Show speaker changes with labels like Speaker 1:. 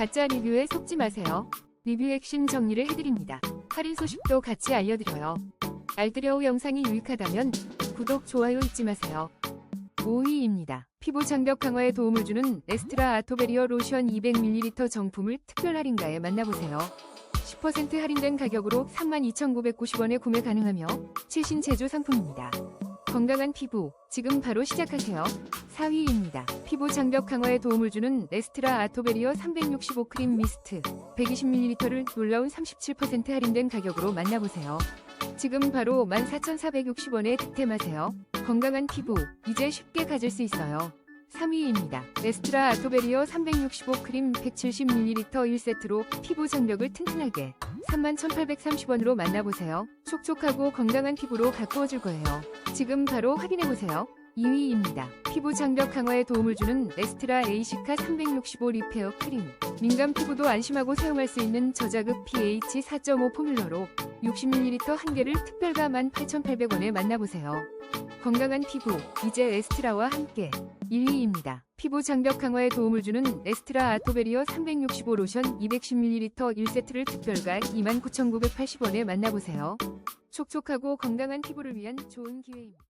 Speaker 1: 가짜 리뷰에 속지 마세요. 리뷰 핵심 정리를 해드립니다. 할인 소식도 같이 알려드려요. 알뜰여우 영상이 유익하다면 구독, 좋아요 잊지 마세요. 5위입니다. 피부 장벽 강화에 도움을 주는 에스트라 아토베리어 로션 200ml 정품을 특별 할인가에 만나보세요. 10% 할인된 가격으로 32,990원에 구매 가능하며 최신 제조 상품입니다. 건강한 피부, 지금 바로 시작하세요. 4위입니다. 피부 장벽 강화에 도움을 주는 에스트라 아토베리어 365 크림 미스트 120ml를 놀라운 37% 할인된 가격으로 만나보세요. 지금 바로 14,460원에 득템하세요. 건강한 피부, 이제 쉽게 가질 수 있어요. 3위입니다. 에스트라 아토베리어 365 크림 170ml 1세트로 피부 장벽을 튼튼하게 31,830원으로 만나보세요. 촉촉하고 건강한 피부로 가꾸어줄 거예요. 지금 바로 확인해보세요. 2위입니다. 피부 장벽 강화에 도움을 주는 에스트라 에이시카 365 리페어 크림. 민감 피부도 안심하고 사용할 수 있는 저자극 pH 4.5 포뮬러로 60ml 한 개를 특별가 18,800원에 만나보세요. 건강한 피부, 이제 에스트라와 함께 1위입니다. 피부 장벽 강화에 도움을 주는 에스트라 아토베리어 365 로션 210ml 1세트를 특별가 29,980원에 만나보세요. 촉촉하고 건강한 피부를 위한 좋은 기회입니다.